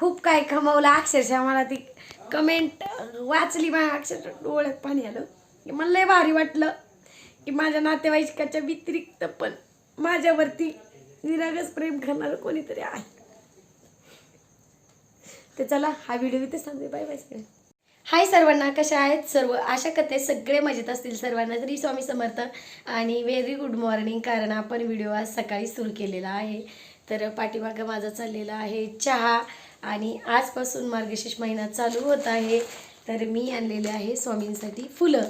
खूप काय कमवलं. अक्षरशः मला ती कमेंट वाचली माझ्या अक्षरशः डोळ्यात पाणी आलं. की मला लय भारी वाटलं की माझ्या नातेवाईकाच्या व्यतिरिक्त पण माझ्यावरती निरागस प्रेम करणारं कोणीतरी आहे. तर चला हा व्हिडिओ इथे सांगते बाय बाय सगळे. हाय सर्वांना कशा आहेत? सर्व आशा करते सगळे मजेत असतील सर्वांना. तरी स्वामी समर्थ आणि व्हेरी गुड मॉर्निंग कारण आपण व्हिडिओ आज सकाळी सुरू केलेला आहे. तर पाठीमागं माझा चाललेला आहे चहा. आणि आजपासून मार्गशीर्ष महिना चालू होत आहे. तर मी आणलेले आहे स्वामींसाठी फुलं.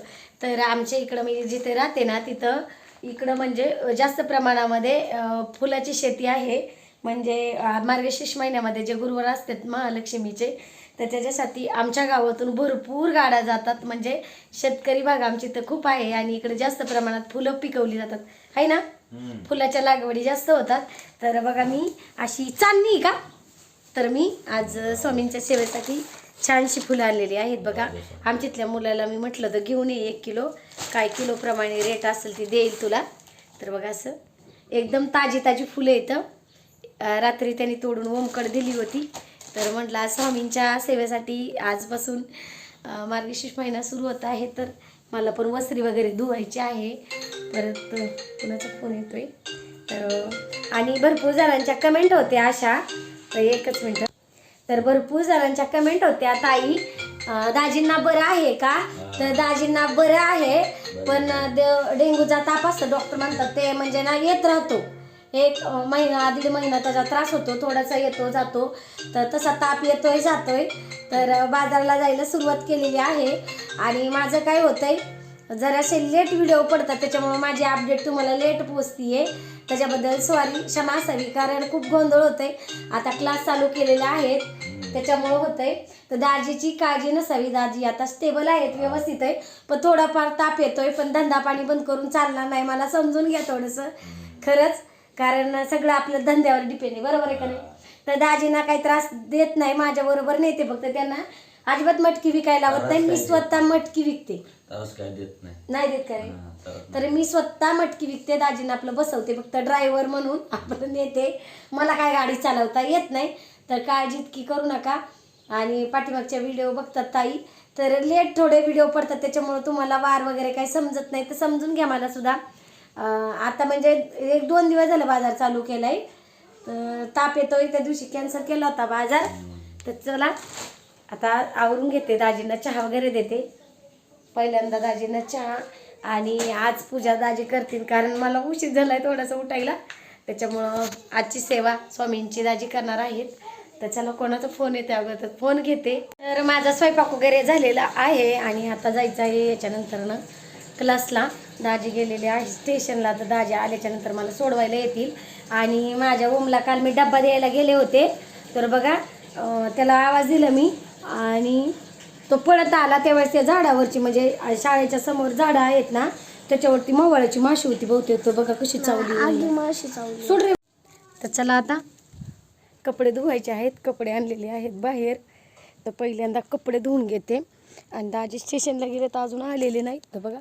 तर आमच्या इकडं मी जिथे राहते ना तिथं इकडं म्हणजे जास्त प्रमाणामध्ये फुलाची शेती आहे. म्हणजे मार्गशीर्ष महिन्यामध्ये जे गुरुवार असतात महालक्ष्मीचे तर त्याच्यासाठी आमच्या गावातून भरपूर गाड्या जातात. म्हणजे शेतकरी भाग आमची इथं खूप आहे आणि इकडे जास्त प्रमाणात फुलं पिकवली जातात. आहे ना? फुलाच्या लागवडी जास्त होतात. तर बघा मी अशी चांदणी का? तर मी आज स्वामींच्या सेवेसाठी छानशी फुलं आणलेली आहेत बघा. आमच्यातल्या मुलाला मी म्हटलं तर घेऊन ये एक किलो. काय किलोप्रमाणे रेट असेल ते देईल तुला. तर बघा असं एकदम ताजी ताजी फुलं येतं रात्री त्यांनी तोडून ओमकड दिली होती. तर म्हटलं स्वामींच्या सेवेसाठी आजपासून मार्गशीर्ष महिना सुरू होत आहे तर मला पण वस्त्री वगैरे धुवायची आहे. परत कुणाचा फोन येतोय? तर आणि भरपूर जणांच्या कमेंट होत्या अशा. तर एकच मिनटं. तर भरपूर जणांच्या कमेंट होत्या ताई अं, दाजींना बरं आहे का? तर दाजींना बरं आहे पण द- डेंग्यूचा ताप असतो डॉक्टर म्हणतात ते म्हणजे ना येत राहतो. एक अं, महिना दीड महिना त्याचा त्रास होतो थोडासा येतो जातो. तर तसा ताप येतोय जातोय. तर अं, बाजारला जायला सुरुवात केलेली आहे. आणि माझं काय होतंय जरासे लेट व्हिडिओ पडतात त्याच्यामुळे माझी अपडेट तुम्हाला लेट पोचतीये त्याच्याबद्दल सॉरी क्षमा असावी कारण खूप गोंधळ होतंय. आता क्लास चालू केलेले आहेत त्याच्यामुळं होतंय. तर दाजीची काळजी नसावी दाजी आता स्टेबल आहेत व्यवस्थित आहे. पण थोडाफार ताप येतोय पण धंदा पाणी बंद करून चालणार नाही मला समजून घ्या थोडंसं. खरंच कारण सगळं आपल्या धंद्यावर डिपेंड आहे बरोबर आहे का नाही? तर दाजींना काही त्रास देत नाही माझ्याबरोबर नेते फक्त त्यांना. अजिबात मटकी विकायला लावत नाही. मी स्वतः मटकी विकते. त्रास काय देत नाही. नाही देत काय? हा, तर- तर मी स्वतः मटकी विकते. दाजींना आपलं बसवते. फक्त ड्रायव्हर म्हणून आपण नेते. मला काय गाडी चालवता येत नाही. तर काळजी इतकी करू नका. आणि पाठीमागच्या व्हिडिओ बघतात ताई. तर लेट थोडे व्हिडिओ पडतात. त्याच्यामुळे तुम्हाला वार वगैरे काही समजत नाही. तर समजून घ्या मला सुद्धा. अं, आता म्हणजे एक दोन दिवस झालं बाजार चालू केलाय. तर ताप येतोय. त्या दिवशी कॅन्सल केला होता बाजार. तर चला. आता आवरून घेते दाजींना चहा वगैरे देते. पहिल्यांदा दाजींना चहा आणि आज पूजा दाजी करतील कारण मला उशीर झालाय थोडासा उठायला. त्याच्यामुळं आजची सेवा स्वामींची दाजी करणार आहेत. तर चला कोणाचा फोन येते अगोदर? फोन घेते. तर माझा स्वयंपाक वगैरे झालेला आहे आणि आता जायचं आहे याच्यानंतरनं क्लासला दाजी गेलेले आहे स्टेशनला तर दाजी आल्याच्यानंतर मला सोडवायला येतील. आणि माझ्या ओमला काल मी डब्बा द्यायला गेले होते. तर बघा त्याला आवाज दिला मी. आणि तो पळत आला त्यावेळेस त्या झाडावरची म्हणजे शाळेच्या समोर झाडं आहेत ना त्याच्यावरती मवाळाची माशी होती बहुतेक. तो बघा कशी चावली माशी चावली. सोड रे. तर चला आता कपडे धुवायचे आहेत कपडे आणलेले आहेत बाहेर. तर पहिल्यांदा कपडे धुवून घेते. आणि दाजी स्टेशनला गेले तर अजून आलेले नाही तर बघा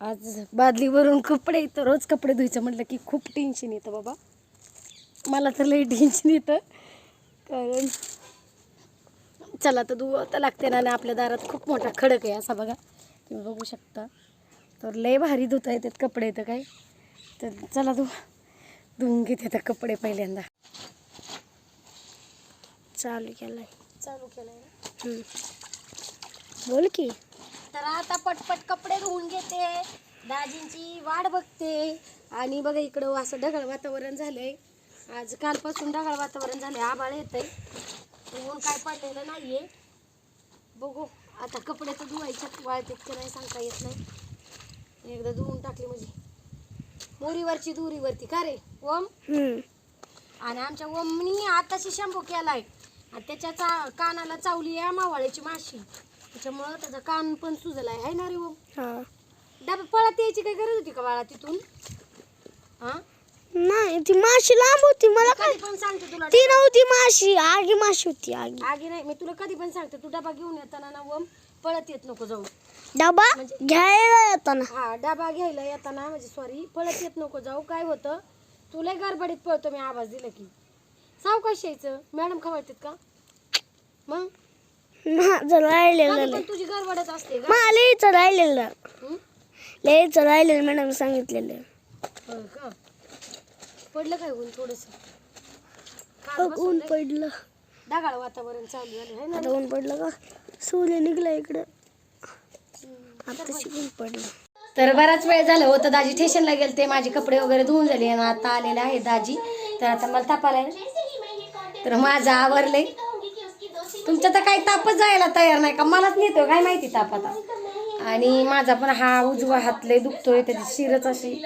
आज बादलीवरून कपडे तर रोज कपडे धुवायचं. म्हटलं की खूप टेन्शन येतं बाबा. मला तर लई टेन्शन येतं. कारण चला तर धुवं लागते ना आणि आपल्या दारात खूप मोठा खडक आहे असा बघा. तुम्ही बघू शकता. तर लय भारी धुता येतात कपडे तर काय. तर चला धु धुवून घेते तर कपडे पहिल्यांदा. चालू केलाय. चालू हम्म. बोल की. तर आता पटपट कपडे धुवून घेते. दाजींची वाट बघते. आणि बघा इकडं असं ढगाळ वातावरण झालंय. आज कालपासून ढगाळ वातावरण झालंय. आभाळ येतंय. ऊन काय पडलेलं नाहीये. बघू आता कपडे तर धुवायच्यात वाळतेत की नाही सांगता येत नाही. एकदा धुवून टाकली म्हणजे. मोरीवरची दुरीवरती का रे ओम. आणि आमच्या ओमनी आताशी शॅम्पू केलाय. आणि त्याच्या चा कानाला चावली आहे मावाळ्याची माशी. त्याच्यामुळं त्याचा कान पण सुजलाय आहे ना रे ओम? डबा पळत यायची काही गरज होती का बाळा तिथून? हा? नाही ती माशी लांब होती मला काय? कधी पण सांगते तुला ती नव्हती माशी आगी माशी होती आगी. आगी नाही मी तुला कधी पण सांगते तू डबा घेऊन येताना ना ओम पळत येत नको जाऊ. डबा म्हणजे- घ्यायला येताना. हा डबा घ्यायला येताना म्हणजे सॉरी पळत येत नको जाऊ काय होतं? तुला गडबडीत पळतो मी आवाज दिला की. सावकाश यायचं मॅडम खवळतात का? मग? माझं राहिलेलं पण तुझी गडबडच असते का? मला राहिलेलं. हं? राहिलेलं मॅडम सांगितलेलं. होय का? पडलं काय ऊन थोडस? ऊन पडलं. ढगाळ वातावरण चालू झालं है ना आता ऊन पडलं का? सूर्य निघला इकडं. आता ऊन पडलं. तर बराच वेळ झाला होतं दाजी स्टेशनला गेलते माझे कपडे वगैरे धुवून झाले आणि आता आलेले आहे दाजी. तर आता मला ताप आलाय तर माझं आवरले तुमच्या तर काही तापच जायला तयार नाही का? मलाच नेतो काय माहिती ताप आता? आणि माझा पण हा उजवा हात लय दुखतोय त्याची शिरच अशी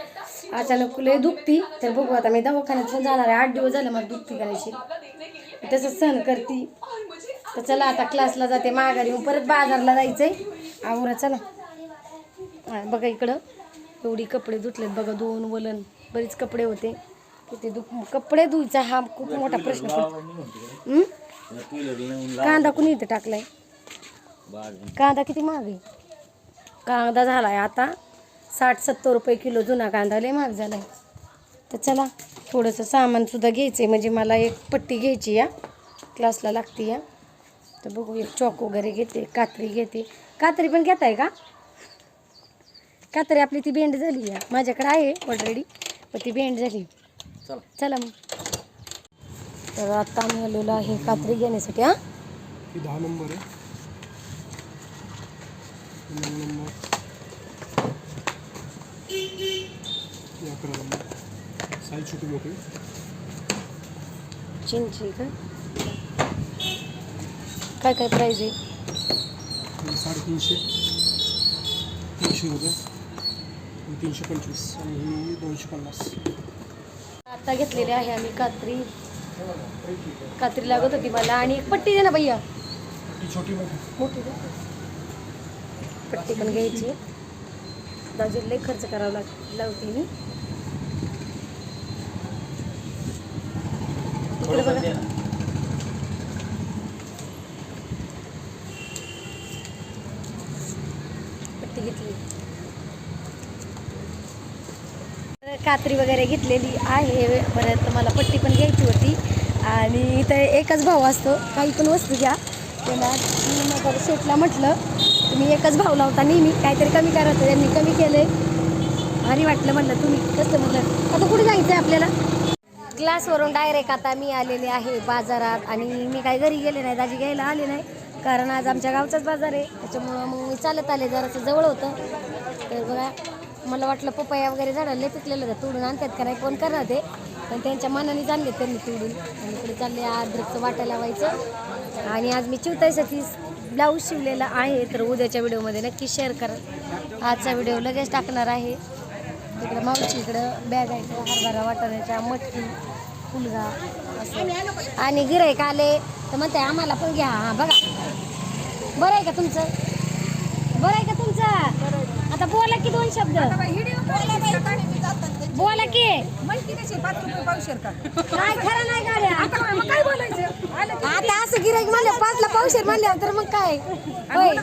अचानक लय दुखती. तर बघू आता मी दवाखान्यात पण जाणार आहे. आठ दिवस झाले मला दुखती करायची तसं सहन करती. तर चला आता क्लासला जाते. माघारी परत बाजारला जायचंय. आवरा चला. बघा इकडं. एवढी कपडे धुतलेत बघा दोन वलन. बरेच कपडे होते. किती दुख कपडे धुयचा हा खूप मोठा प्रश्न पडतो. कांदा कुणी इथे टाकलाय? कांदा किती महाग आहे? कांदा झालाय आता. साठ सत्तर रुपये किलो जुना कांदा लय महाग झालाय. तर चला थोडंसं सामान सुद्धा घ्यायचंय. म्हणजे मला एक पट्टी घ्यायची या. क्लासला लागते या. तर बघू एक चॉक वगैरे घेते कात्री घेते. कात्री पण घेताय का? कात्री आपली ती बेंड झाली आहे माझ्याकडे आहे ऑलरेडी पण ती बेंड झाली. चला. मग. तर आता आम्ही आलेलो आहे कात्री घेण्यासाठी हां. ही दहा नंबर आहे. अकरा नंबर साईज छोटी मोठी चिंची का काय काय प्राईज आहे? साडेतीनशे. तीनशे रुपये. तीनशे पंचवीस. आणि ही दोनशे पन्नास. आता घेतलेली आहे आम्ही कात्री. कात्री लागत होती मला. आणि एक पट्टी दे ना भैया. छोटी मोठी. मोठी. पट्टी पण घ्यायची. दाजीला लई खर्च करावा लाग लावते मी. इकडे बघा. पट्टी घेतली. तर कात्री वगैरे घेतलेली आहे. परत मला पट्टी पण घ्यायची होती. आणि इथं एकच भाव असतो. काही पण वस्तू घ्या. त्याला मी मग शेटला म्हटलं तुम्ही एकच भाव लावता नेहमी. काहीतरी कमी करायचं त्यांनी कमी केले भारी वाटलं म्हणलं तुम्ही कसं म्हणलं? आता कुठे जायचं आहे आपल्याला क्लासवरून डायरेक्ट आता मी आलेले आहे बाजारात आणि मी काही घरी गेले नाही दाजी घ्यायला आले नाही. कारण आज आमच्या गावचाच बाजार आहे. त्याच्यामुळं मग मी चालत आले जरासं जवळ होतं. तर बघा मला वाटलं पपया वगैरे झाडं लय पिकलेलं तर तोडून आणतात का नाही कोण करणार ते? पण त्यांच्या मनाने जाणले त्यांनी तोडून. आणि पुढे चालले अद्रकचं वाटायला लावायचं. आणि आज मी चिवताईसाठी ब्लाऊज शिवलेला आहे तर उद्याच्या व्हिडिओमध्ये नक्की शेअर करा. आजचा व्हिडिओ लगेच टाकणार आहे. तिकडं मावशी इकडं बॅग आहे हरभरा वाटाण्याच्या मटकी फुलगा असं. आणि गिरायक आले तर म्हणते आम्हाला पण घ्या. हां बघा. बरं आहे का तुमचं? बरं आहे का तुमचं? आता बोला की दोन शब्द. बोला की काय खरं नाही गाड्या आता असं गिराईक म्हणलं पाचला पावशेर म्हणल्यावर तर मग काय होय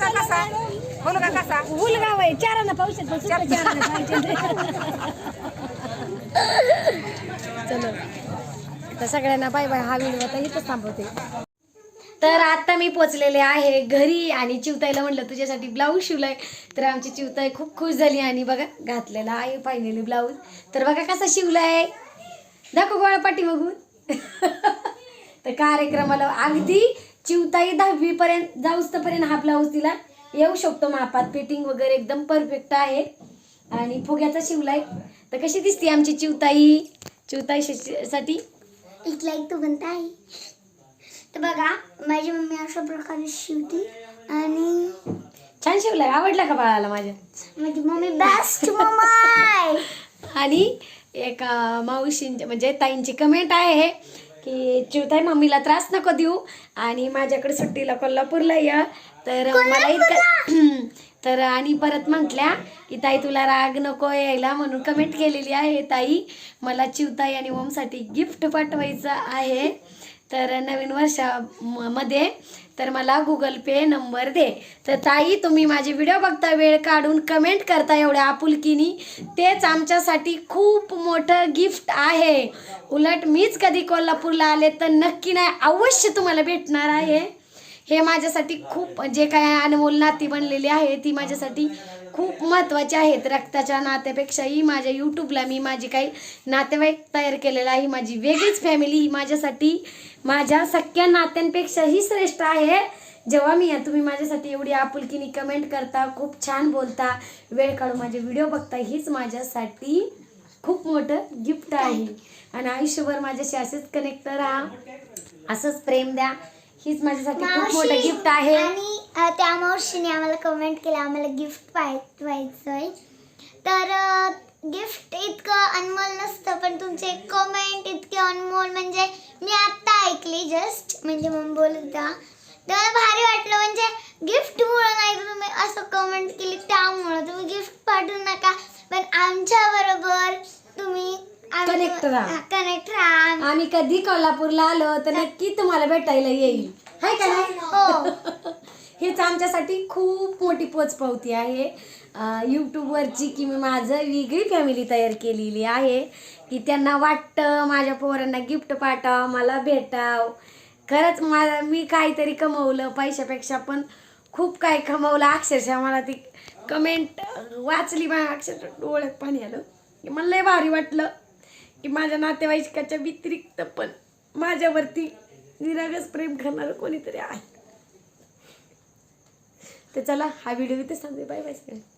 हुलगाव आहे चारांना पावशेर पण सुद्धा चारांना पाहिजे. चलो तर सगळ्यांना बाय बाय हा व्हिडिओ आता इथंच थांबवते तर आता मी पोचलेले आहे घरी आणि चिवताईला म्हटलं तुझ्यासाठी ब्लाऊज शिवलाय. तर आमची चिवताई खूप खुश झाली आणि बघा घातलेला आहे फायनली ब्लाऊज तर बघा कसा शिवलाय. दाखव गोळा पाठी बघून. तर कार्यक्रमाला अगदी चिवताई दहावी पर्यंत जाऊस पर्यंत हा ब्लाऊज तिला येऊ शकतो. मापात फिटिंग वगैरे एकदम परफेक्ट आहे. आणि फुग्याचा शिवलाय. तर कशी दिसते आमची चिवताई? चिवताई साठी एक लाईक तू बनता आहे तर बघा माझी मम्मी अशा प्रकारे शिवती आणि छान शिवलाय. आवडला का बाळाला माझ्या? माझी मम्मी बेस्ट मम्मा आहे आणि एका मावशींच्या म्हणजे ताईंची कमेंट आहे की चिवताई मम्मीला त्रास नको देऊ आणि माझ्याकडे सुट्टीला कोल्हापूरला या. तर मला इतकं तर आणि परत म्हटल्या की ताई तुला राग नको यायला म्हणून कमेंट केलेली आहे ताई. मला चिवताई आणि ओमसाठी गिफ्ट पाठवायचं आहे. तर नवीन वर्षा म- मध्ये तर मला गुगल पे नंबर दे. तर ताई तुम्ही माझे व्हिडिओ बघता वेळ काढून कमेंट करता एवढ्या आपुलकीनी. तेच आमच्यासाठी खूप मोठं गिफ्ट आहे. उलट मीच कधी कोल्हापूरला आले तर नक्की नाही अवश्य तुम्हाला भेटणार आहे. हे माझ्यासाठी खूप जे काय अनमोल नाती बनलेली आहे ती माझ्यासाठी खूप महत्त्वाची आहेत रक्ताच्या नात्यापेक्षाही. माझ्या यूट्यूबला मी माझी काही नातेवाईक तयार केलेला आहे. ही माझी वेगळीच फॅमिली ही माझ्यासाठी माझ्या सख्या नात्यांपेक्षाही श्रेष्ठ आहे. जेव्हा मी तुम्ही माझ्यासाठी एवढी आपुलकीने कमेंट करता खूप छान बोलता वेळ काढून माझे व्हिडिओ बघता हीच माझ्यासाठी खूप मोठं गिफ्ट आहे. आणि आयुष्यभर माझ्याशी असेच कनेक्ट राहा. असंच प्रेम द्या. हीच माझ्यासाठी खूप मोठं गिफ्ट आहे. त्या मावशीने आम्हाला कमेंट केलं आम्हाला गिफ्ट पाठवायचंय तर गिफ्ट इतकं अनमोल नसतं पण तुमचे कमेंट इतके अनमोल म्हणजे मी आत्ता ऐकली जस्ट म्हणजे मग बोलत तर भारी वाटलं म्हणजे गिफ्टमुळं नाही तर तुम्ही असं कमेंट केली त्यामुळं तुम्ही गिफ्ट पाठवू नका. पण आमच्या बरोबर तुम्ही Connect राहा. कनेक्ट राहा. आम्ही कधी कोल्हापूरला आलो तर नक्की तुम्हाला भेटायला येईल. हाय का नाही हो हेच आमच्यासाठी खूप मोठी पोचपावती आहे. यूट्यूबवरची की मी माझं वेगळी फॅमिली तयार केलेली आहे. की त्यांना वाटतं माझ्या पोरांना गिफ्ट पाठव मला भेटाव. खरंच मला मी काहीतरी कमवलं पैशापेक्षा पण खूप काय कमवलं. अक्षरशः मला ती कमेंट वाचली माझ्या अक्षरशः डोळ्यात पाणी आलं. की मला लय भारी वाटलं. की माझ्या नातेवाईकाच्या व्यतिरिक्त पण माझ्यावरती निरागस प्रेम करणारं कोणीतरी आहे. तर चला हा व्हिडिओ इथेच थांबते. बाय बाय सगळ्यांना